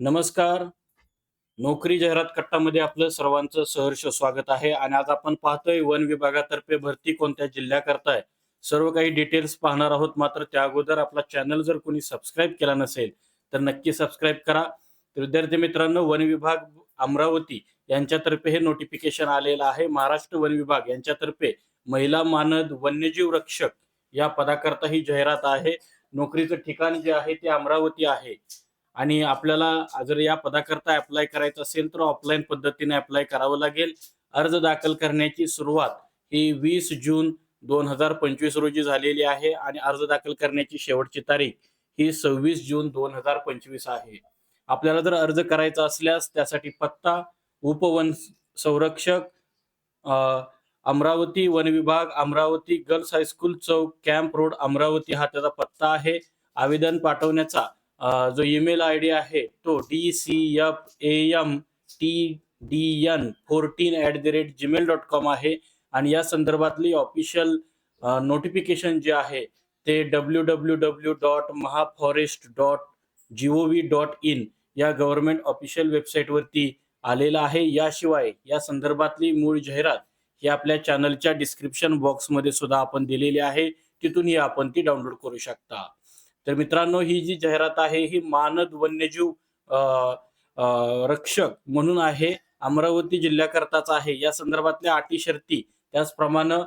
नमस्कार. नोकरी जाहिरात कट्टामध्ये आपलं सर्वांचं सहर्ष स्वागत आहे आणि आज आपण पाहतोय वन विभागातर्फे भरती कोणत्या जिल्ह्या करताय सर्व काही डिटेल्स पाहणार आहोत. मात्र त्या अगोदर आपला चॅनल जर कोणी सबस्क्राईब केला नसेल तर नक्की सबस्क्राईब करा. तर विद्यार्थी मित्रांनो वन विभाग अमरावती यांच्यातर्फे हे नोटिफिकेशन आलेलं आहे. महाराष्ट्र वन विभाग यांच्यातर्फे महिला मानद वन्यजीव रक्षक या पदाकरता ही जाहिरात आहे. नोकरीचं ठिकाण जे आहे ते अमरावती आहे. आणि आपल्याला जर या पदाकरता अप्लाय करायचं असेल तर ऑफलाईन पद्धतीने अप्लाय करावं लागेल. अर्ज दाखल करण्याची सुरुवात ही वीस जून दोन हजार पंचवीस रोजी झालेली आहे आणि अर्ज दाखल करण्याची शेवटची तारीख ही सव्वीस जून दोन हजार पंचवीस आहे. आपल्याला जर अर्ज करायचा असल्यास त्यासाठी पत्ता उपवन संरक्षक अमरावती वन विभाग अमरावती गर्ल्स हायस्कूल चौक कॅम्प रोड अमरावती हा त्याचा पत्ता आहे. आवेदन पाठवण्याचा जो ईमेल आय डी आहे तो D C F A M T D N fourteen at the rate gmail dot com आहे. आणि या संदर्भातली ऑफिशियल नोटिफिकेशन जे आहे ते W W W dot mahaforest dot G O V dot in या गव्हर्नमेंट ऑफिशियल वेबसाईटवरती आलेलं आहे. याशिवाय या संदर्भातली मूळ जाहिरात ही आपल्या चॅनलच्या डिस्क्रिप्शन बॉक्समध्ये सुद्धा आपण दिलेली आहे. तिथूनही आपण ती डाउनलोड करू शकता. तर मित्रांनो ही जी जाहिरात आहे ही मानद वन्यजीव रक्षक म्हणून आहे अमरावती जिल्ह्याकरताच आहे. या संदर्भातल्या अटी शर्ती त्याचप्रमाणे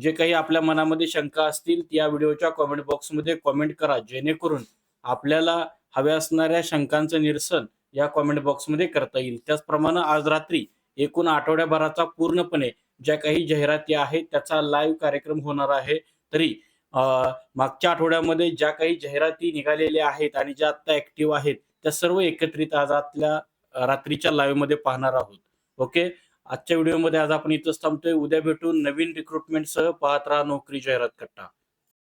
जे काही आपल्या मनामध्ये शंका असतील त्या व्हिडिओच्या कॉमेंट बॉक्समध्ये कॉमेंट करा. जेणेकरून आपल्याला हव्या असणाऱ्या शंकांचं निरसन या कॉमेंट बॉक्समध्ये करता येईल. त्याचप्रमाणे आज रात्री एकूण आठवड्याभराचा पूर्णपणे ज्या काही जाहिराती आहेत त्याचा लाईव्ह कार्यक्रम होणार आहे. तरी मागच्या आठवड्यामध्ये ज्या काही जाहिराती निघालेल्या आहेत आणि ज्या आता ऍक्टिव्ह आहेत त्या सर्व एकत्रित आज आतल्या रात्रीच्या लाईव्हमध्ये पाहणार आहोत. ओके आजच्या व्हिडिओमध्ये आज आपण इथंच थांबतोय. उद्या भेटून नवीन रिक्रुटमेंट सह पाहत राहा नोकरी जाहिरात कट्टा.